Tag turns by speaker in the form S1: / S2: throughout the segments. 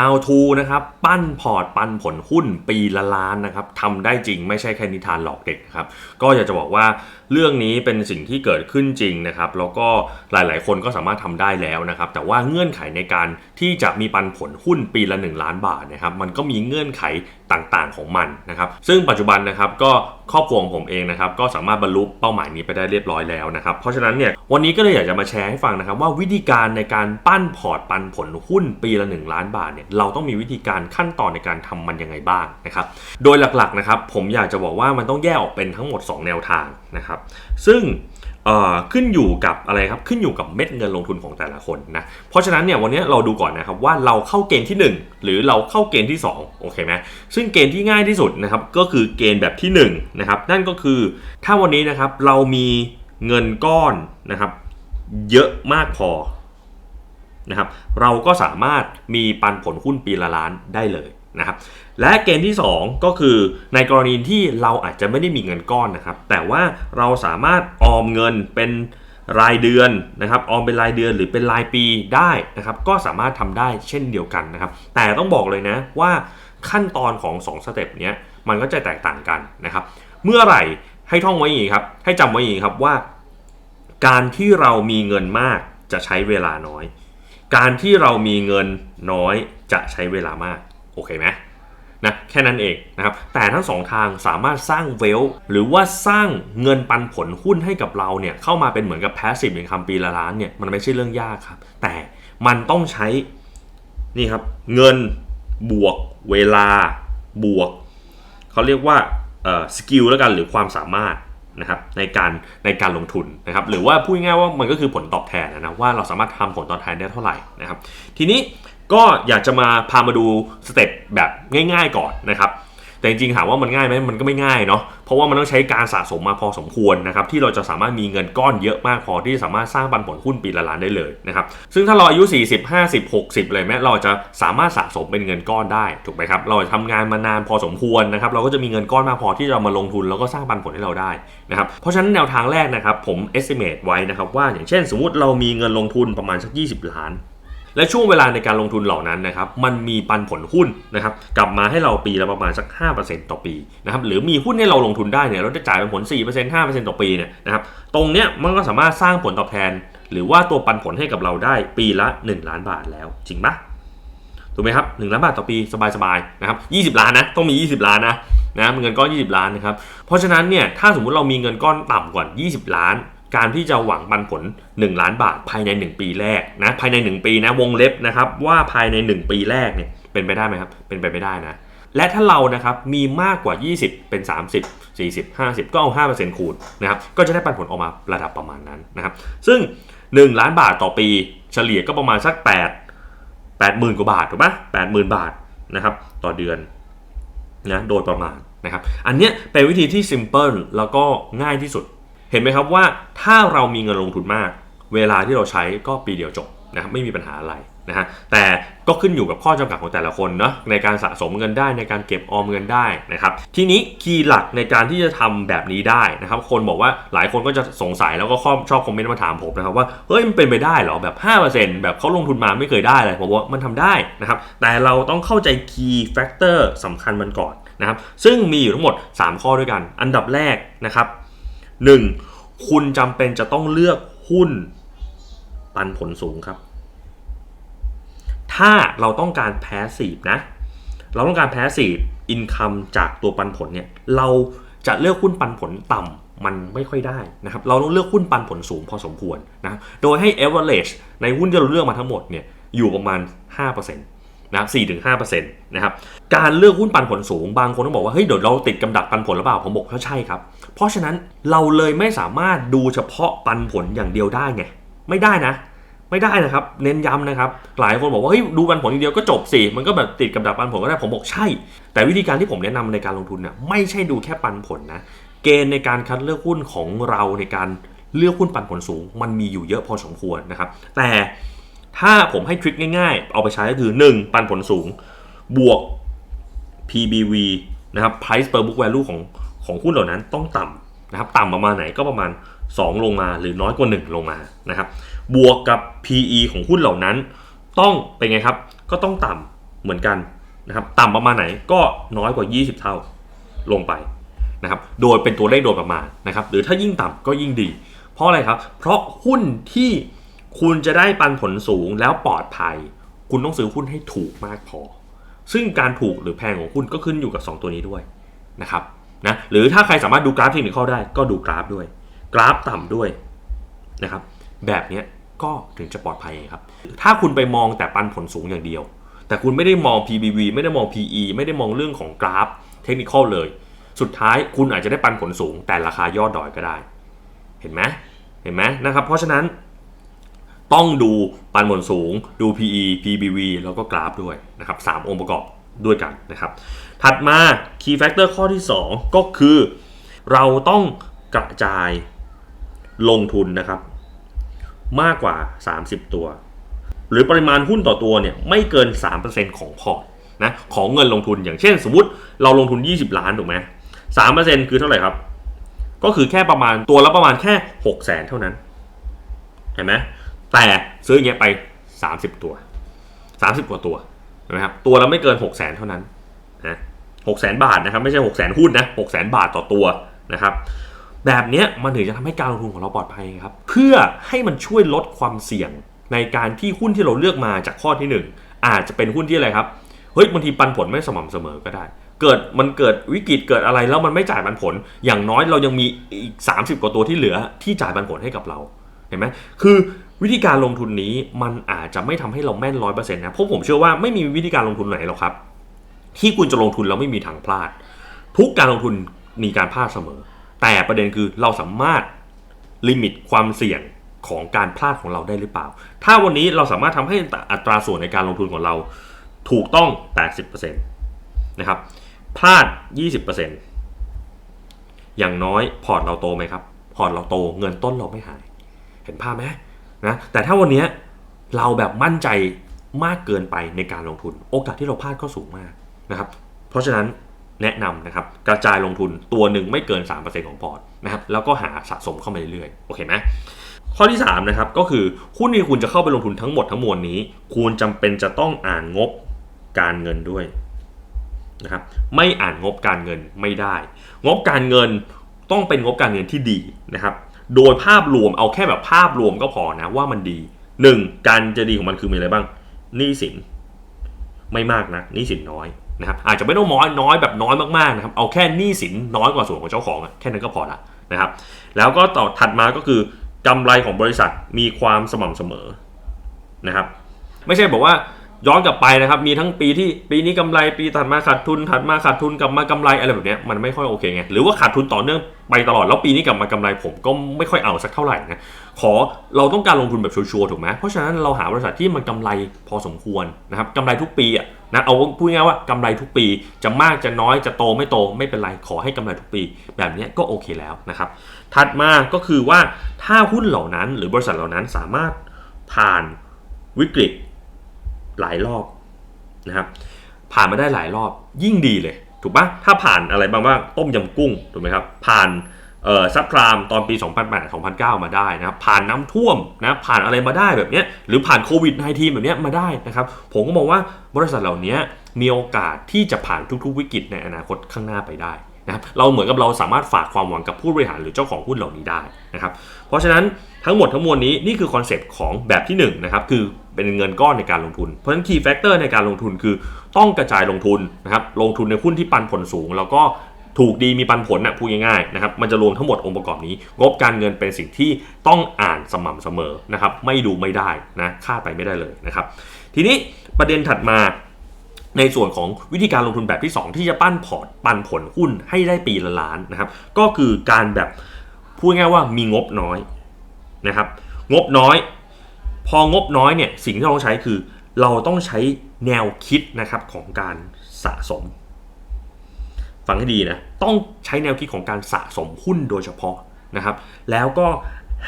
S1: How to นะครับปั้นพอร์ตปันผลหุ้นปีละล้านนะครับทำได้จริงไม่ใช่แค่นิทานหลอกเด็กครับก็อยากจะบอกว่าเรื่องนี้เป็นสิ่งที่เกิดขึ้นจริงนะครับแล้วก็หลายๆ คนก็สามารถทำได้แล้วนะครับแต่ว่าเงื่อนไขในการที่จะมีปันผลหุ้นปีละ 1 ล้านบาทนะครับมันก็มีเงื่อนไขต่างๆของมันนะครับ ซึ่งปัจจุบันนะครับก็ครอบครัวของผมเองนะครับก็สามารถบรรลุเป้าหมายนี้ไปได้เรียบร้อยแล้วนะครับ เพราะฉะนั้นเนี่ยวันนี้ก็เลยอยากจะมาแชร์ให้ฟังนะครับ ว่าวิธีการในการปั้นพอร์ตปันผลหุ้นปีละ 1 ล้านบาทเนี่ยเราต้องมีวิธีการขั้นตอนในการทำมันยังไงบ้างนะครับโดยหลักๆนะครับผมอยากจะบอกว่ามันต้องแยกออกเป็นทั้งหมด 2 แนวทางนะครับ ซึ่ง ขึ้นอยู่กับอะไรครับขึ้นอยู่กับเม็ดเงินลงทุนของแต่ละคนนะเพราะฉะนั้นเนี่ยวันนี้เราดูก่อนนะครับว่าเราเข้าเกณฑ์ที่ 1 หรือเราเข้าเกณฑ์ที่2โอเคไหมซึ่งเกณฑ์ที่ง่ายที่สุดนะครับก็คือเกณฑ์แบบที่1นะครับนั่นก็คือถ้าวันนี้นะครับเรามีเงินก้อนนะครับเยอะมากพอนะครับเราก็สามารถมีปันผลหุ้นปีละล้านได้เลย นะครับและเกณฑ์ที่ 2 ก็คือในกรณีที่เราอาจจะไม่ได้มีเงินก้อนนะครับแต่ว่าเราสามารถออมเงินเป็นรายเดือนนะครับออมเป็นรายเดือนหรือเป็นรายปีได้นะครับก็สามารถทำได้เช่นเดียวกันนะครับแต่ต้องบอกเลยนะว่าขั้นตอนของ 2 สเต็ปนี้มันก็จะแตกต่างกันนะครับเมื่อไหร่ให้ท่องไว้อย่างนี้ครับให้จำไว้อย่างนี้ครับว่า การที่เรามีเงินมากจะใช้เวลาน้อย การที่เรามีเงินน้อยจะใช้เวลามาก โอเคไหมนะแค่นั้นเองนะครับ แต่ทั้งสองทางสามารถสร้างเวล หรือว่าสร้างเงินปันผลหุ้นให้กับเราเนี่ยเข้ามาเป็นเหมือนกับแพสซีฟอินคัมปีละล้านเนี่ยมันไม่ใช่เรื่องยากครับ แต่มันต้องใช้นี่ครับเงินบวกเวลาบวกเขาเรียกว่าสกิลแล้วกันหรือความสามารถนะครับในการในการลงทุนนะครับหรือว่าพูดง่ายว่ามันก็คือผลตอบแทนนะว่าเราสามารถทำผลตอบแทนได้เท่าไหร่นะครับ ทีนี้ ก็อยากจะมาพามาดูสเต็ปแบบง่าย ๆ ก่อนนะครับแต่จริงๆถามว่ามันง่ายไหมมันก็ไม่ง่ายเนาะเพราะว่ามันต้องใช้การสะสมมาพอสมควรนะครับที่เราจะสามารถมีเงินก้อนเยอะมากพอที่จะสามารถสร้างปันผลหุ้นปีละล้านได้เลยนะครับซึ่งถ้าเราอายุ 40 50 60เลยแม้เราจะสามารถสะสมเป็นเงินก้อนได้ถูกไหมครับเราทำงานมานานพอสมควรนะครับเราก็จะมีเงินก้อนมากพอที่จะมาลงทุนแล้วก็สร้างปันผลให้เราได้นะครับเพราะฉะนั้นแนวทางแรกนะครับผม estimate ไว้นะครับว่าอย่างเช่น สมมติเรามีเงินลงทุนประมาณสัก 20 ล้าน และช่วงเวลาในการลงทุนเหล่านั้นนะครับมันมีปันผลหุ้นนะครับกลับมาให้เราปีละประมาณสัก 5%ต่อปีนะครับหรือมีหุ้นให้เราลงทุนได้เนี่ยเราจะจ่ายเป็นผล 4% 5%ต่อปีเนี่ยนะครับตรงเนี้ยมันก็สามารถสร้างผลตอบแทน หรือว่าตัวปันผลให้กับเราได้ปีละ 1 ล้านบาทแล้วจริงปะถูกไหมครับ1ล้านบาทต่อปีสบายๆนะครับ 20 ล้านนะต้องมี 20 ล้านนะนะเงินก้อน 20 ล้านนะครับเพราะฉะนั้นเนี่ยถ้าสมมุติเรามีเงินก้อนต่ำกว่า 20 ล้าน การที่จะหวังปันผล 1 ล้านบาทภายใน 1 ปีแรกนะภายใน 1 ปีนะวงเล็บนะครับว่าภายใน 1 ปีแรกเนี่ยเป็นไปได้ไหมครับเป็นไปไม่ได้นะและถ้าเรานะครับมีมากกว่า 20 เป็น 30 40 50 ก็เอา 5%คูณนะครับก็จะได้ปันผลออกมาระดับประมาณนั้นนะครับซึ่ง 1 ล้านบาทต่อปีเฉลี่ยก็ประมาณสัก 8 8 0,000กว่าบาทถูกไหม80,000 บาทนะครับต่อเดือนนะโดยประมาณนะครับอันนี้เป็นวิธีที่ simple แล้วก็ง่ายที่สุด เห็นไหมครับว่าถ้าเรามีเงินลงทุนมาก เวลาที่เราใช้ก็ปีเดียวจบนะครับไม่มีปัญหาอะไรนะฮะแต่ก็ขึ้นอยู่กับข้อจำกัดของแต่ละคนเนาะในการสะสมเงินได้ในการเก็บออมเงินได้นะครับทีนี้คีย์หลักในการที่จะทำแบบนี้ได้นะครับคนบอกว่าหลายคนก็จะสงสัยแล้วก็ชอบคอมเมนต์มาถามผมนะครับว่าเฮ้ยมันเป็นไปได้เหรอแบบ 5%แบบเขาลงทุนมาไม่เคยได้เลยผมว่ามันทำได้นะครับแต่เราต้องเข้าใจคีย์แฟกเตอร์สำคัญมันก่อนนะครับซึ่งมีอยู่ทั้งหมด 3 ข้อด้วยกัน อันดับแรกนะครับ 1. คุณจำเป็นจะต้องเลือกหุ้นปันผลสูงครับ ถ้าเราต้องการแพสซีฟนะ เราต้องการแพสซีฟอินคัมจากตัวปันผลเนี่ย เราจะเลือกหุ้นปันผลต่ำมันไม่ค่อยได้นะครับ เราต้องเลือกหุ้นปันผลสูงพอสมควรนะ โดยให้ average ในหุ้นที่เราเลือกมาทั้งหมดเนี่ยอยู่ประมาณ 5% นะครับ4-5%นะครับ การเลือกหุ้นปันผลสูง บางคนต้องบอกว่า เฮ้ย เดี๋ยวเราติดกำดักปันผลหรือเปล่า ผมบอกว่าใช่ครับ เพราะฉะนั้นเราเลยไม่สามารถดูเฉพาะปันผลอย่างเดียวได้ไง ไม่ได้นะ ไม่ได้นะครับ เน้นย้ำนะครับ หลายคนบอกว่า เฮ้ย ดูปันผลอย่างเดียวก็จบสิ มันก็แบบติดกับดักปันผลก็ได้ ผมบอกใช่ แต่วิธีการที่ผมแนะนำในการลงทุนเนี่ย ไม่ใช่ดูแค่ปันผลนะ เกณฑ์ในการคัดเลือกหุ้นของเราในการเลือกหุ้นปันผลสูง มันมีอยู่เยอะพอสมควรนะครับ แต่ ถ้าผมให้ทริคง่ายๆ เอาไปใช้ก็คือ 1. ปันผลสูง บวก PBV นะครับ Price per book value ของของหุ้นเหล่านั้นต้องต่ำนะครับ ต่ำประมาณไหนก็ประมาณ 2 ลงมาหรือน้อยกว่า 1 ลงมานะครับ บวกกับ PE ของหุ้นเหล่านั้น ต้องเป็นไงครับ ก็ต้องต่ำเหมือนกันนะครับ ต่ำประมาณไหนก็น้อยกว่า 20 เท่าลงไปนะครับ โดยเป็นตัวเลขโดยประมาณนะครับ หรือถ้ายิ่งต่ำก็ยิ่งดี เพราะอะไรครับ เพราะหุ้นที่ คุณจะได้ปันผลสูงแล้วปลอดภัย คุณต้องซื้อหุ้นให้ถูกมากพอ ซึ่งการถูกหรือแพงของหุ้นก็ขึ้นอยู่กับ 2 ตัวนี้ด้วยนะครับนะหรือถ้าใครสามารถดูกราฟเทคนิคได้ก็ดูกราฟด้วย กราฟต่ำด้วยนะครับ แบบนี้ก็ถึงจะปลอดภัยครับ ถ้าคุณไปมองแต่ปันผลสูงอย่างเดียว แต่คุณไม่ได้มอง PBV ไม่ได้มอง PE ไม่ได้มองเรื่องของกราฟเทคนิคเลย สุดท้ายคุณอาจจะได้ปันผลสูง แต่ราคายอดดอยก็ได้ เห็นไหมเห็นไหมนะครับ เพราะฉะนั้น ต้องดูปันผลสูง ดู PE PBV แล้วก็กราฟด้วยนะครับสามองค์ประกอบด้วยกันนะครับ ถัดมา Key Factor ข้อที่ 2 ก็คือ เราต้องกระจายลงทุนนะครับ มากกว่า 30 ตัว หรือปริมาณหุ้นต่อตัวเนี่ยไม่เกิน 3%ของพอร์ตนะของเงินลงทุนอย่างเช่น สมมติเราลงทุน 20 ล้านถูกไหม3%คือเท่าไหร่ครับ ก็คือแค่ประมาณตัวละประมาณแค่6 0แสนเท่านั้น เห็นไหม แต่ซื้ออย่างเงี้ยไป 30 ตัว 30 กว่าตัวนไหมครับตัวละไม่เกิน 6 0แสนเท่านั้นนะ6แสนบาทนะครับไม่ใช่ 6 0แสนหุ้นนะ6แสนบาทต่อตัวนะครับแบบเนี้ยมันถึงจะทำให้การลงทุนของเราปลอดภัยครับ เพื่อให้มันช่วยลดความเสี่ยงในการที่หุ้นที่เราเลือกมาจากข้อที่ 1 อาจจะเป็นหุ้นที่อะไรครับเฮ้ยบางทีปันผลไม่สม่ำเสมอก็ได้ เกิดมันเกิดวิกฤตเกิดอะไรแล้วมันไม่จ่ายปันผล อย่างน้อยเรายังมีอีก 30 กว่าตัวที่เหลือที่จ่ายปันผลให้กับเราเห็นไหมคือ วิธีการลงทุนนี้มันอาจจะไม่ทำให้เราแม่นร้อยเปอร์เซ็นต์นะเพราะผมเชื่อว่าไม่มีวิธีการลงทุนไหนหรอกครับ ที่คุณจะลงทุนแล้วไม่มีทางพลาด ทุกการลงทุนมีการพลาดเสมอ แต่ประเด็นคือเราสามารถลิมิตความเสี่ยงของการพลาดของเราได้หรือเปล่า ถ้าวันนี้เราสามารถทำให้อัตราส่วนในการลงทุนของเราถูกต้อง 80%นะครับ พลาด 20%อย่างน้อยพอร์ตเราโตไหมครับ พอร์ตเราโตเงินต้นเราไม่หาย เห็นภาพไหม นะแต่ถ้าวันนี้เราแบบมั่นใจมากเกินไปในการลงทุน โอกาสที่เราพลาดก็สูงมากนะครับ เพราะฉะนั้นแนะนำนะครับกระจายลงทุนตัวหนึ่งไม่เกิน 3%ของพอร์ตนะครับแล้วก็หาสะสมเข้ามาเรื่อยๆโอเคไหมข้อที่3นะครับก็คือหุ้นที่คุณจะเข้าไปลงทุนทั้งหมดทั้งมวลนี้ควรจำเป็นจะต้องอ่านงบการเงินด้วยนะครับไม่อ่านงบการเงินไม่ได้ งบการเงินต้องเป็นงบการเงินที่ดีนะครับ โดยภาพรวมเอาแค่แบบภาพรวมก็พอนะว่ามันดี 1. การจะดีของมันคือมีอะไรบ้างหนี้สินไม่มากนะหนี้สินน้อยนะครับอาจจะไม่ต้องน้อยน้อยแบบน้อยมากๆนะครับเอาแค่หนี้สินน้อยกว่าส่วนของเจ้าของอะแค่นั้นก็พอละนะครับ แล้วก็ต่อถัดมาก็คือกำไรของบริษัทมีความสม่ำเสมอนะครับ ไม่ใช่บอกว่า ย้อนกลับไปนะครับ มีทั้งปีที่ปีนี้กำไรปีถัดมาขาดทุนถัดมาขาดทุนกลับมากำไรอะไรแบบเนี้ยมันไม่ค่อยโอเคไงหรือว่าขาดทุนต่อเนื่องไปตลอดแล้วปีนี้กลับมากำไรผมก็ไม่ค่อยเอาสักเท่าไหร่นะขอเราต้องการลงทุนแบบชัวร์ถูกไหมเพราะฉะนั้นเราหาบริษัทที่มันกำไรพอสมควรนะครับกำไรทุกปีอะนะเอาพูดง่ายว่ากำไรทุกปี จะมากจะน้อยจะโตไม่โตไม่เป็นไรขอให้กำไรทุกปี แบบนี้ก็โอเคแล้วนะครับ ถัดมาก็คือว่าถ้าหุ้นเหล่านั้น หรือบริษัทเหล่านั้นสามารถผ่านวิกฤต หลายรอบนะครับผ่านมาได้หลายรอบยิ่งดีเลยถูกปะถ้าผ่านอะไรบ้างบ้างต้มยำกุ้งถูกไหมครับผ่านเอ่อซับพรามตอนปี 2008 2009 มาได้นะครับผ่านน้ำท่วมนะผ่านอะไรมาได้แบบเนี้ยหรือผ่านโควิด -19 แบบเนี้ยมาได้นะครับผมก็มองว่าบริษัทเหล่านี้มีโอกาสที่จะผ่านทุกๆวิกฤตในอนาคตข้างหน้าไปได้นะครับเราเหมือนกับเราสามารถฝากความหวังกับผู้บริหารหรือเจ้าของหุ้นเหล่านี้ได้นะครับเพราะฉะนั้นทั้งหมดทั้งมวลนี้นี่คือคอนเซปต์ของแบบที่1นะครับคือ เป็นเงินก้อนในการลงทุน เพราะฉะนั้น key factor ในการลงทุนคือต้องกระจายลงทุนนะครับลงทุนในหุ้นที่ปันผลสูง แล้วก็ถูกดีมีปันผลนะพูดง่ายๆนะครับมันจะรวมทั้งหมดองค์ประกอบนี้ งบการเงินเป็นสิ่งที่ต้องอ่านสม่ำเสมอนะครับไม่ดูไม่ได้นะคาดไปไม่ได้เลยนะครับทีนี้ประเด็นถัดมาในส่วนของวิธีการลงทุนแบบที่ 2 ที่จะปั้นพอร์ตปันผลหุ้นให้ได้ปีละล้านนะครับก็คือการแบบพูดง่ายว่ามีงบน้อยนะครับงบน้อย พองบน้อยเนี่ยสิ่งที่เราต้องใช้คือ เราต้องใช้แนวคิดนะครับของการสะสม ฟังให้ดีนะต้องใช้แนวคิดของการสะสมหุ้นโดยเฉพาะนะครับ แล้วก็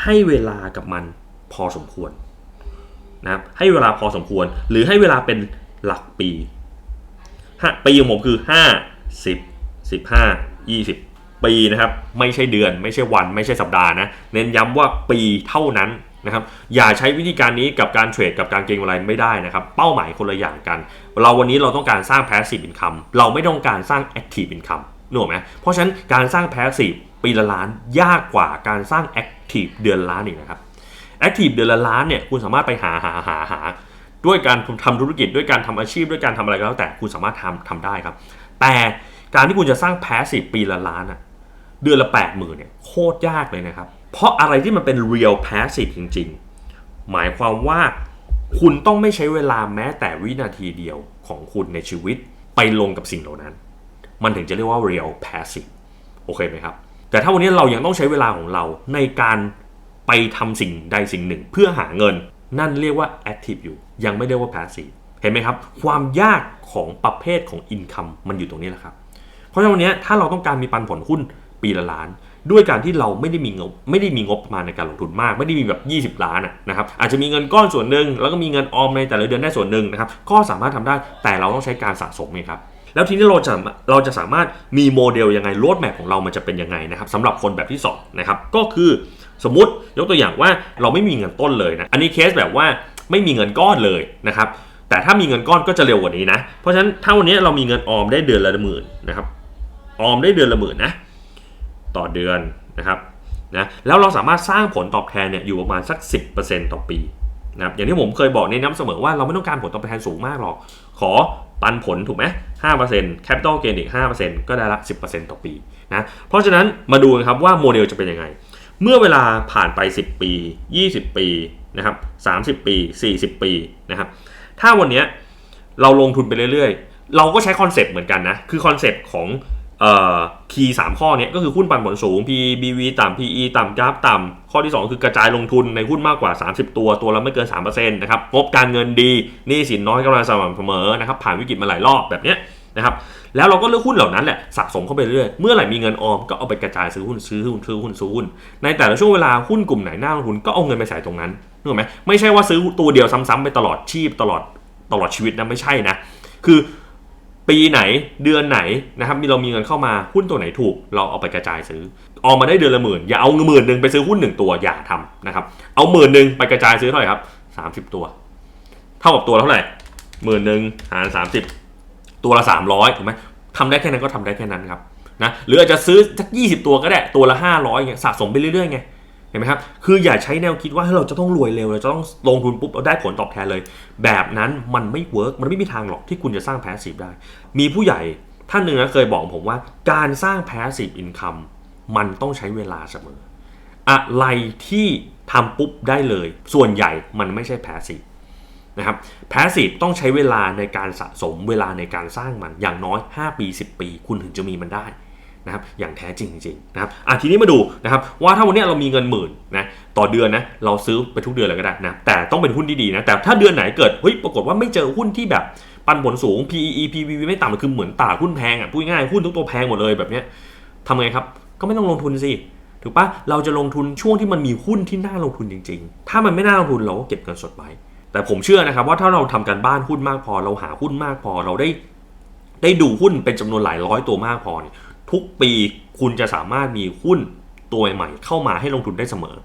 S1: ให้เวลากับมันพอสมควรนะครับให้เวลาพอสมควร หรือให้เวลาเป็นหลักปีห้าปีของผมคือ 5 10 15 20 ปีนะครับ ไม่ใช่เดือน ไม่ใช่วัน ไม่ใช่สัปดาห์นะ เน้นย้ำว่าปีเท่านั้น นะครับอย่าใช้วิธีการนี้กับการเทรดกับการเก็งกำไรไม่ได้นะครับ เป้าหมายคนละอย่างกัน เราวันนี้เราต้องการสร้าง passive income เราไม่ต้องการสร้าง active income นึกออกไหมเพราะฉะนั้นการสร้าง passive ปีละล้านยากกว่าการสร้าง active เดือนละล้านอีกนะครับ active เดือนละล้านเนี่ยคุณสามารถไปหาหาหาหาด้วยการทำธุรกิจด้วยการทำอาชีพด้วยการทำอะไรก็แล้วแต่คุณสามารถทำทำได้ครับ แต่การที่คุณจะสร้าง passive ปีละล้านอะเดือนละ8 0 0 0 0เนี่ยโคตรยากเลยนะครับ เพราะอะไรที่มันเป็น real passive จริง ๆ หมายความว่าคุณต้องไม่ใช้เวลาแม้แต่วินาทีเดียวของคุณในชีวิตไปลงกับสิ่งเหล่านั้น มันถึงจะเรียกว่า real passive โอเคไหมครับ แต่ถ้าวันนี้เรายังต้องใช้เวลาของเราในการไปทำสิ่งใดสิ่งหนึ่งเพื่อหาเงิน นั่นเรียกว่า active อยู่ ยังไม่เรียกว่า passive เห็นไหมครับ ความยากของประเภทของ income มันอยู่ตรงนี้แหละครับ เพราะฉะนั้นวันนี้ถ้าเราต้องการมีปันผลหุ้นปีละล้าน ด้วยการที่เราไม่ได้มีงบไม่ได้มีงบประมาณในการลงทุนมาก ไม่ได้มีแบบ 20 ล้านนะครับอาจจะมีเงินก้อนส่วนหนึ่งแล้วก็มีเงินออมในแต่ละเดือนได้ส่วนหนึ่งนะครับก็สามารถทำได้แต่เราต้องใช้การสะสมไงครับแล้วทีนี้เราจะเราจะสามารถมีโมเดลยังไงโรดแมพของเรามันจะเป็นยังไงนะครับสำหรับคนแบบที่สองนะครับก็คือสมมติยกตัวอย่างว่าเราไม่มีเงินต้นเลยนะอันนี้เคสแบบว่าไม่มีเงินก้อนเลยนะครับแต่ถ้ามีเงินก้อนก็จะเร็วกว่านี้นะ เพราะฉะนั้นถ้าวันนี้เรามีเงินออมได้เดือนละหมื่นนะครับออมได้เดือนละหมื่นนะ ต่อเดือนนะครับนะแล้วเราสามารถสร้างผลตอบแทนเนี่ยอยู่ประมาณสัก 10%ต่อปีนะครับอย่างที่ผมเคยบอกในน้ำเสมอว่าเราไม่ต้องการผลตอบแทนสูงมากหรอก ขอปันผลถูกไหม5% capital gain อีก5%ก็ได้ละ10%ต่อปีนะ เพราะฉะนั้นมาดูกันครับว่าโมเดลจะเป็นยังไง เมื่อเวลาผ่านไป 10 ปี 20 ปีนะครับ30 ปี 40 ปีนะครับ ถ้าวันนี้เราลงทุนไปเรื่อยๆ เราก็ใช้คอนเซปต์เหมือนกันนะ คือคอนเซปต์ของ คีย์สามข้อเนี้ยก็คือหุ้นปันผลสูง P BV ต่ำ PE ต่ำกราฟต่ำข้อที่ 2 คือกระจายลงทุนในหุ้นมากกว่า 30 ตัว ตัวละไม่เกิน3%นะครับงบการเงินดีหนี้สินน้อยกำลังสม่ำเสมอนะครับผ่านวิกฤตมาหลายรอบแบบเนี้ยนะครับแล้วเราก็เลือกหุ้นเหล่านั้นแหละสะสมเข้าไปเรื่อยเมื่อไหร่มีเงินออมก็เอาไปกระจายซื้อหุ้นซื้อหุ้นซื้อหุ้นซื้อหุ้น ในแต่ละช่วงเวลาหุ้นกลุ่มไหนน่าลงทุนก็เอาเงินไปใส่ตรงนั้นนึกไหมไม่ใช่ว่าซื้อตัวเดียวซ้ำๆไปตลอดชีพตลอดตลอดชีวิตนะไม่ใช่นะคือ ปีไหนเดือนไหนนะครับมีเรามีเงินเข้ามาหุ้นตัวไหนถูก เราเอาไปกระจายซื้อออมมาได้เดือนละหมื่นอย่าเอาเงินหมื่นหนึ่งไปซื้อหุ้นหนึ่งตัวอย่าทำนะครับเอาหมื่นหนึ่งไปกระจายซื้อเท่าไหร่ครับสามสิบตัว เท่ากับตัวละเท่าไหร่หมื่นหนึ่งหารสามสิบตัวละสามร้อยถูกไหมทำได้แค่นั้นก็ทำได้แค่นั้นครับนะหรืออาจจะซื้อสักยี่สิบตัวก็ได้ตัวละห้าร้อยเงี้ยสะสมไปเรื่อยๆไง เห็นไหมครับคืออย่าใช้แนวคิดว่าเราจะต้องรวยเร็วเราจะต้องลงทุนปุ๊บเราได้ผลตอบแทนเลย แบบนั้นมันไม่เวิร์กมันไม่มีทางหรอกที่คุณจะสร้าง passive ได้ มีผู้ใหญ่ท่านหนึ่งนะเคยบอกผมว่า การสร้าง passive income มันต้องใช้เวลาเสมอ อะไรที่ทำปุ๊บได้เลย ส่วนใหญ่มันไม่ใช่ passive นะครับ passive ต้องใช้เวลาในการสะสมเวลาในการสร้างมันอย่างน้อย 5 ปี 10 ปี คุณถึงจะมีมันได้ นะครับอย่างแท้จริงจริงนะครับอะทีนี้มาดูนะครับว่าถ้าวันนี้เรามีเงินหมื่นนะต่อเดือนนะเราซื้อไปทุกเดือนเลยก็ได้นะแต่ต้องเป็นหุ้นที่ดีนะแต่ถ้าเดือนไหนเกิดเฮ้ยปรากฏว่าไม่เจอหุ้นที่แบบปันผลสูง PE PBV ไม่ต่ำคือเหมือนตาหุ้นแพงอะพูดง่ายหุ้นทุกตัวแพงหมดเลยแบบเนี้ยทำไงครับก็ไม่ต้องลงทุนสิถูกปะเราจะลงทุนช่วงที่มันมีหุ้นที่น่าลงทุนจริง ๆ ถ้ามันไม่น่าลงทุนเราก็เก็บเงินสดไว้แต่ผมเชื่อนะครับว่าถ้าเราทำการบ้านหุ้นมากพอ เราหาหุ้นมากพอเราได้ได้ดูหุ้นเป็นจำนวนหลายร้อยตัวมากพอเนี่ย ทุกปีคุณจะสามารถมีหุ้นตัวใหม่เข้ามาให้ลงทุนได้เสมอ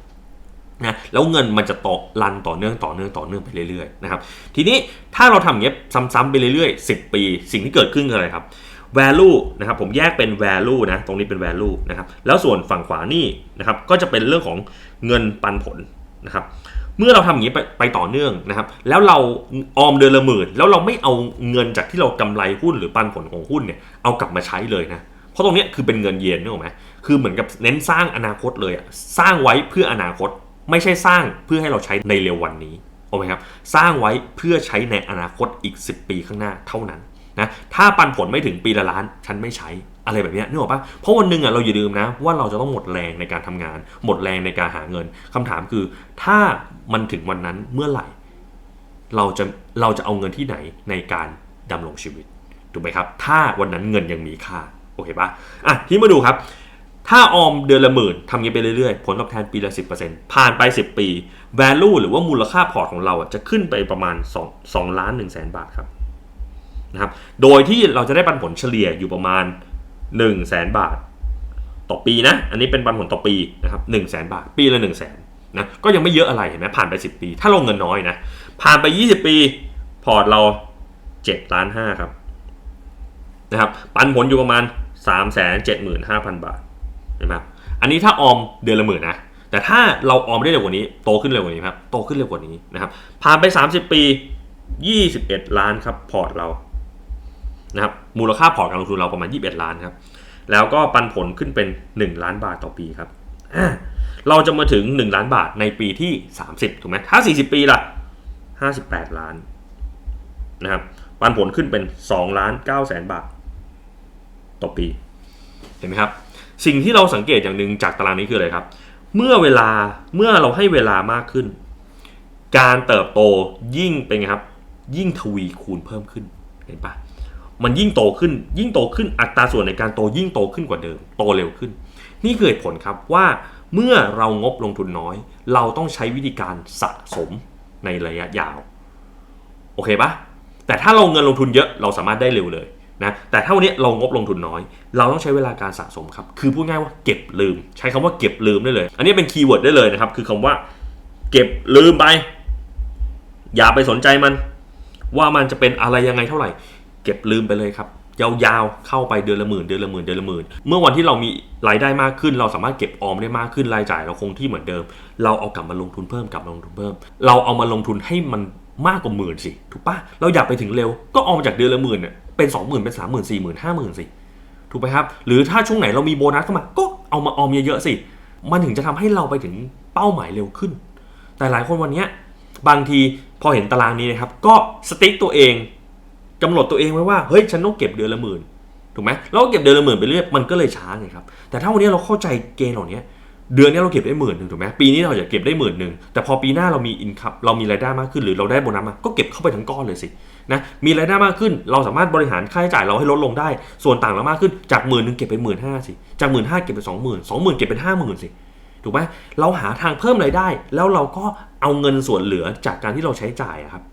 S1: นะแล้วเงินมันจะต่อรันต่อเนื่องต่อเนื่องต่อเนื่องไปเรื่อยๆนะครับทีนี้ถ้าเราทำอย่างเงี้ยซ้ำๆไปเรื่อยๆ 10 ปี สิ่งที่เกิดขึ้นคืออะไรครับ value นะครับผมแยกเป็น value นะตรงนี้เป็น value นะครับแล้วส่วนฝั่งขวานี่นะครับก็จะเป็นเรื่องของเงินปันผลนะครับเมื่อเราทำอย่างนี้ไปไปต่อเนื่องนะครับ แล้วเราออมเดือนละหมื่น แล้วเราไม่เอาเงินจากที่เรากำไรหุ้นหรือปันผลของหุ้นเนี่ยเอากลับมาใช้เลยนะ เพราะตรงนี้คือเป็นเงินเยนนึกออกไหมคือเหมือนกับเน้นสร้างอนาคตเลยอะสร้างไว้เพื่ออนาคต ไม่ใช่สร้างเพื่อให้เราใช้ในเร็ววันนี้โอเคครับสร้างไว้เพื่อใช้ในอนาคตอีก 10 ปีข้างหน้าเท่านั้นนะถ้าปันผลไม่ถึงปีละล้านฉันไม่ใช้อะไรแบบนี้นึกออกปะเพราะวันหนึ่งอะเราอย่าลืมนะ ว่าเราจะต้องหมดแรงในการทำงาน หมดแรงในการหาเงินคำถามคือ ถ้ามันถึงวันนั้นเมื่อไหร่ เราจะเราจะเอาเงินที่ไหนในการดำรงชีวิตถูกไหมครับ ถ้าวันนั้นเงินยังมีค่า โอเคปะอะที่มาดูครับ ถ้าออมเดือนละหมื่นทำเงี้ยไปเรื่อยๆ ผลตอบแทนปีละ 10%ผ่านไป 10 ปี value หรือว่ามูลค่าพอร์ตของเราจะขึ้นไปประมาณ2 2ล้าน1แสนบาทครับนะครับ โดยที่เราจะได้ปันผลเฉลี่ยอยู่ประมาณ1 0 0 0 0แสนบาท ต่อปีนะ อันนี้เป็นปันผลต่อปีนะครับ1 0 0 0 0แสนบาท ปีละ1 0 0 0 0แสนนะก็ยังไม่เยอะอะไรเห็นไหมผ่านไป 10 ปี ถ้าลงเงินน้อยนะผ่านไป 20 ปีพอร์ตเรา7ล้าน5ครับนะครับปันผลอยู่ประมาณ 3 7 5 0 0 0บาทเห็นไหมครับอันนี้ถ้าออมเดือนละหมื่นนะแต่ถ้าเราออมได้เร็วกว่านี้โตขึ้นเร็วกว่านี้ครับโตขึ้นเร็วกว่านี้นะครับผ่านไป 30 ปี 21 ล้านครับพอร์ตเรานะครับมูลค่าพอร์ตการลงทุนเราประมาณ 21 ล้านครับแล้วก็ปันผลขึ้นเป็น 1 ล้านบาทต่อปีครับเราจะมาถึง 1 ล้านบาทในปีที่ 30ถูกไหมถ้า 40 ปีล่ะ 58 ล้านนะครับปันผลขึ้นเป็น 2 ล้าน9แสนบาท ต่อปี เห็นไหมครับ สิ่งที่เราสังเกตอย่างหนึ่งจากตารางนี้คืออะไรครับ เมื่อเวลาเมื่อเราให้เวลามากขึ้น การเติบโตยิ่งเป็นไงครับ ยิ่งทวีคูณเพิ่มขึ้นเห็นปะมันยิ่งโตขึ้น ยิ่งโตขึ้นอัตราส่วนในการโตยิ่งโตขึ้นกว่าเดิม โตเร็วขึ้น นี่เหตุผลครับว่าเมื่อเรางบลงทุนน้อย เราต้องใช้วิธีการสะสมในระยะยาว โอเคปะแต่ถ้าเราเงินลงทุนเยอะเราสามารถได้เร็วเลย นะแต่ถ้าวันนี้เรางบลงทุนน้อย เราต้องใช้เวลาการสะสมครับ คือพูดง่ายว่าเก็บลืม ใช้คำว่าเก็บลืมได้เลย อันนี้เป็นคีย์เวิร์ดได้เลยนะครับ คือคำว่าเก็บลืมไป อย่าไปสนใจมัน ว่ามันจะเป็นอะไรยังไงเท่าไหร่ เก็บลืมไปเลยครับยาวๆ เข้าไปเดือนละหมื่นเดือนละหมื่นเดือนละหมื่น เมื่อวันที่เรามีรายได้มากขึ้น เราสามารถเก็บออมได้มากขึ้นรายจ่ายเราคงที่เหมือนเดิม เราเอากลับมาลงทุนเพิ่มกลับมาลงทุนเพิ่ม เราเอามาลงทุนให้มัน มากกว่าหมื่นสิถูกปะเราอยากไปถึงเร็วก็ออมจากเดือนละหมื่นเนี่ยเป็นสองหมื่นเป็นสามหมื่นสี่หมื่นห้าหมื่นสิถูกไหมครับ หรือถ้าช่วงไหนเรามีโบนัสเข้ามาก็เอามาออมเยอะๆสิ มันถึงจะทำให้เราไปถึงเป้าหมายเร็วขึ้น แต่หลายคนวันนี้บางทีพอเห็นตารางนี้นะครับ ก็สติ๊กตัวเองกำหนดตัวเองไว้ว่าเฮ้ยฉันต้องเก็บเดือนละหมื่นถูกไหมเราก็เก็บเดือนละหมื่นไปเรื่อยมันก็เลยช้าไงครับแต่ถ้าวันนี้เราเข้าใจเกณฑ์เหล่านี้ เดือนนี้เราเก็บได้หมื่นหนึ่งถูกไหมปีนี้เราจะเก็บได้หมื่นหนึ่งแต่พอปีหน้าเรามีอินคัมเรามีรายได้มากขึ้นหรือเราได้โบนัสมาก็เก็บเข้าไปทั้งก้อนเลยสินะมีรายได้มากขึ้น เราสามารถบริหารค่าใช้จ่ายเราให้ลดลงได้ ส่วนต่างเรามากขึ้นจากหมื่นหนึ่งเก็บเป็นหมื่นห้าสิจากหมื่นห้าเก็บเป็นสองหมื่นสองหมื่นเก็บเป็นห้าหมื่นสิถูกไหมเราหาทางเพิ่มรายได้ แล้วเราก็เอาเงินส่วนเหลือจากการที่เราใช้จ่ายครับ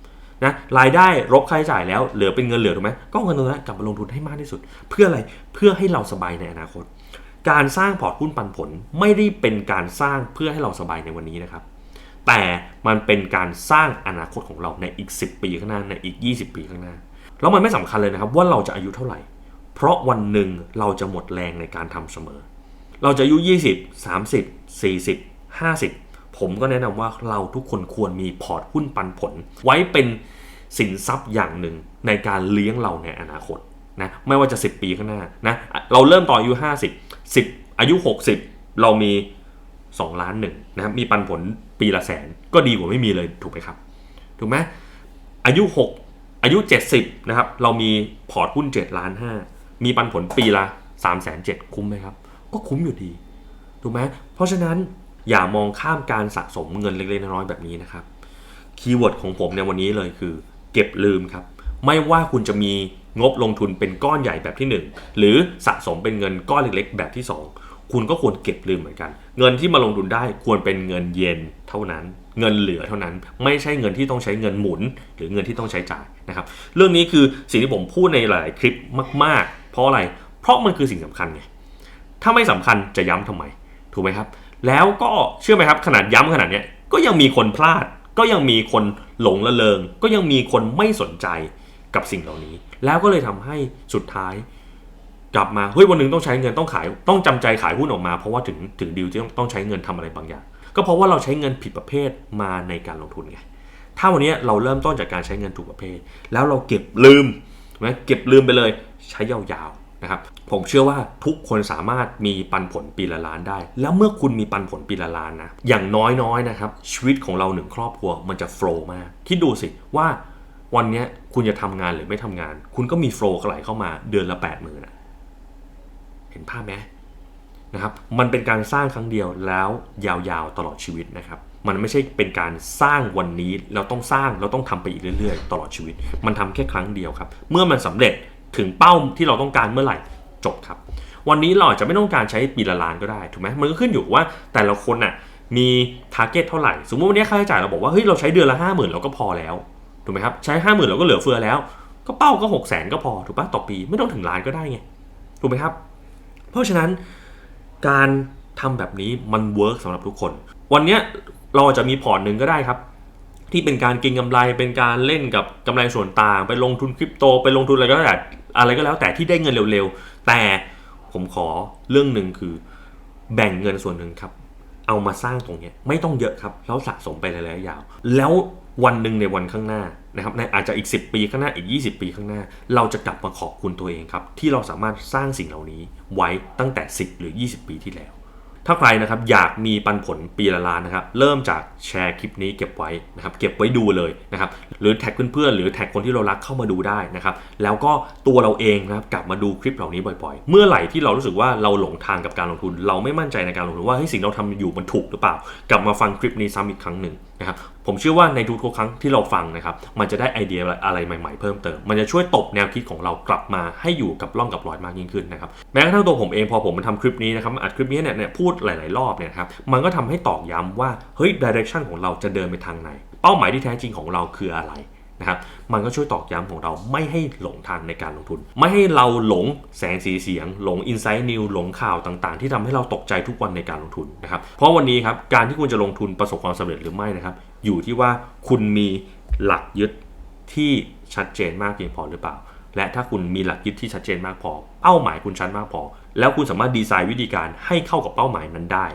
S1: นะรายได้ลบค่าใช้จ่ายแล้วเหลือเป็นเงินเหลือถูกไหมก็เอาเงินตรงนั้นกลับมาลงทุนให้มากที่สุด เพื่ออะไรเพื่อให้เราสบายในอนาคต การสร้างพอร์ตหุ้นปันผลไม่ได้เป็นการสร้างเพื่อให้เราสบายในวันนี้นะครับ แต่มันเป็นการสร้างอนาคตของเราในอีก 10 ปีข้างหน้าในอีก 20 ปีข้างหน้า แล้วมันไม่สำคัญเลยนะครับว่าเราจะอายุเท่าไหร่ เพราะวันหนึ่งเราจะหมดแรงในการทำเสมอ เราจะอายุ 20 30 40 50 ผมก็แนะนำว่าเราทุกคนควรมีพอร์ตหุ้นปันผล ไว้เป็นสินทรัพย์อย่างหนึ่งในการเลี้ยงเราในอนาคตนะไม่ว่าจะ 10 ปีข้างหน้านะเราเริ่มต่ออายุ 50 10 อายุ 60 เรามี 2 ล้านหนึ่งนะครับมีปันผลปีละแสนก็ดีกว่าไม่มีเลยถูกไหมครับ ถูกไหมอายุ 6 อายุ 70นะครับเรามีพอร์ตหุ้น7ล้าน5มีปันผลปีละ3 7 0 0คุ้มไหมครับ ก็คุ้มอยู่ดี ถูกไหมเพราะฉะนั้นอย่ามองข้ามการสะสมเงินเล็กๆน้อยๆแบบนี้นะครับคีย์เวิร์ดของผมในวันนี้เลยคือ เก็บลืมครับ ไม่ว่าคุณจะมี งบลงทุนเป็นก้อนใหญ่แบบที่ 1 หรือสะสมเป็นเงินก้อนเล็กๆ แบบที่ 2 คุณก็ควรเก็บลืมเหมือนกัน เงินที่มาลงทุนได้ควรเป็นเงินเย็นเท่านั้น เงินเหลือเท่านั้น ไม่ใช่เงินที่ต้องใช้เงินหมุน หรือเงินที่ต้องใช้จ่ายนะครับ เรื่องนี้คือสิ่งที่ผมพูดในหลายคลิปมาก ๆ เพราะอะไร เพราะมันคือสิ่งสำคัญไง ถ้าไม่สำคัญจะย้ำทำไม ถูกไหมครับ แล้วก็เชื่อไหมครับ ขนาดย้ำขนาดนี้ก็ยังมีคนพลาด ก็ยังมีคนหลงละเลง ก็ยังมีคนไม่สนใจ กับสิ่งเหล่านี้ แล้วก็เลยทำให้สุดท้ายกลับมาเฮ้ยวันหนึ่งต้องใช้เงินต้องขายต้องจำใจขายหุ้นออกมา เพราะว่าถึงถึงดีลที่ต้องใช้เงินทำอะไรบางอย่าง ก็เพราะว่าเราใช้เงินผิดประเภทมาในการลงทุนไงถ้าวันนี้เราเริ่มต้นจากการใช้เงินถูกประเภท แล้วเราเก็บลืมนะเก็บลืมไปเลยใช้ยาวๆนะครับผมเชื่อว่าทุกคนสามารถมีปันผลปีละล้านได้ แล้วเมื่อคุณมีปันผลปีละล้านนะอย่างน้อยๆนะครับชีวิตของเราหนึ่งครอบครัวมันจะโฟล์มากคิดดูสิว่า วันนี้คุณจะทำงานหรือไม่ทำงาน คุณก็มีโฟล์ไหลเข้ามาเดือนละ8ปดหมื่นเห็นภาพไหมนะครับ มันเป็นการสร้างครั้งเดียวแล้วยาวๆตลอดชีวิตนะครับ มันไม่ใช่เป็นการสร้างวันนี้เราต้องสร้างเราต้องทำไปอีกเรื่อยๆ ตลอดชีวิต มันทำแค่ครั้งเดียวครับ เมื่อมันสำเร็จถึงเป้าที่เราต้องการเมื่อไหร่จบครับ วันนี้เราอาจจะไม่ต้องการใช้ปีละล้านก็ได้ถูกไหมมันก็ขึ้นอยู่ว่าแต่ละคนน่ะมีทาร์เก็ตเท่าไหร่ สมมติวันนี้ค่าใช้จ่ายเราบอกว่าเฮ้ยเราใช้เดือนละห้าหมื่นเราก็พอแล้ว ถูกไหมครับ ใช้ห้าหมื่นเราก็เหลือเฟือแล้ว ก็เป้าก็หกแสนก็พอถูกปะต่อปีไม่ต้องถึงล้านก็ได้ไงถูกไหมครับ เพราะฉะนั้นการทำแบบนี้มันเวิร์กสำหรับทุกคน วันนี้เราอาจจะมีพอร์ตหนึ่งก็ได้ครับ ที่เป็นการก็งกำไรเป็นการเล่นกับกำไรส่วนต่าง ไปลงทุนคริปโต ไปลงทุนอะไรก็แล้วแต่อะไรก็แล้วแต่ที่ได้เงินเร็วๆ แต่ผมขอเรื่องหนึ่งคือแบ่งเงินส่วนหนึ่งครับ เอามาสร้างตรงนี้ไม่ต้องเยอะครับ แล้วสะสมไประยะยาว แล้ว วันหนึ่งในวันข้างหน้านะครับในอาจจะอีก 10 ปีข้างหน้าอีก 20 ปีข้างหน้า เราจะกลับมาขอบคุณตัวเองครับ ที่เราสามารถสร้างสิ่งเหล่านี้ไว้ตั้งแต่ 10 หรือ 20 ปีที่แล้ว ถ้าใครนะครับอยากมีปันผลปีละล้านนะครับ เริ่มจากแชร์คลิปนี้เก็บไว้นะครับ เก็บไว้ดูเลยนะครับ หรือแท็กเพื่อนๆหรือแท็กคนที่เรารักเข้ามาดูได้นะครับ แล้วก็ตัวเราเองนะครับกลับมาดูคลิปเหล่านี้บ่อยๆ เมื่อไหร่ที่เรารู้สึกว่าเราหลงทางกับการลงทุน เราไม่มั่นใจในการลงทุนว่าเฮ้ยสิ่งเราทำอยู่มันถูกหรือเปล่า กลับมาฟังคลิปนี้ซ้ำอีกครั้งหนึ่งนะครับ ผมเชื่อว่าในทุกๆครั้งที่เราฟังนะครับ มันจะได้ไอเดียอะไรใหม่ๆเพิ่มเติม มันจะช่วยตบแนวคิดของเรากลับมาให้อยู่กับร่องกับรอยมากยิ่งขึ้นนะครับ แม้กระทั่งตัวผมเองพอผมมาทำคลิปนี้นะครับอัดคลิปนี้เนี่ยพูดหลาย ๆ รอบเนี่ยครับ มันก็ทำให้ตอกย้ำว่า เฮ้ยดิเรกชันของเราจะเดินไปทางไหน เป้าหมายที่แท้จริงของเราคืออะไร นะครับมันก็ช่วยตอกย้ำของเราไม่ให้หลงทางในการลงทุน ไม่ให้เราหลงแสงสีเสียง หลงอินไซต์นิวหลงข่าวต่างๆ ที่ทำให้เราตกใจทุกวันในการลงทุนนะครับเพราะวันนี้ครับการที่คุณจะลงทุนประสบความสำเร็จหรือไม่นะครับ อยู่ที่ว่าคุณมีหลักยึดที่ชัดเจนมากเพียงพอหรือเปล่า และถ้าคุณมีหลักยึดที่ชัดเจนมากพอ เป้าหมายคุณชัดมากพอ แล้วคุณสามารถดีไซน์วิธีการให้เข้ากับเป้าหมายนั้นได้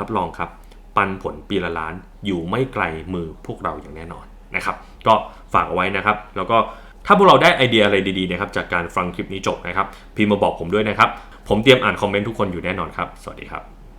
S1: รับรองครับ ปันผลปีละล้านอยู่ไม่ไกลมือพวกเราอย่างแน่นอนนะครับ ก็ ฝากเอาไว้นะครับ แล้วก็ถ้าพวกเราได้ไอเดียอะไรดีๆนะครับจากการฟังคลิปนี้จบนะครับพิมพ์มาบอกผมด้วยนะครับ ผมเตรียมอ่านคอมเมนต์ทุกคนอยู่แน่นอนครับ สวัสดีครับ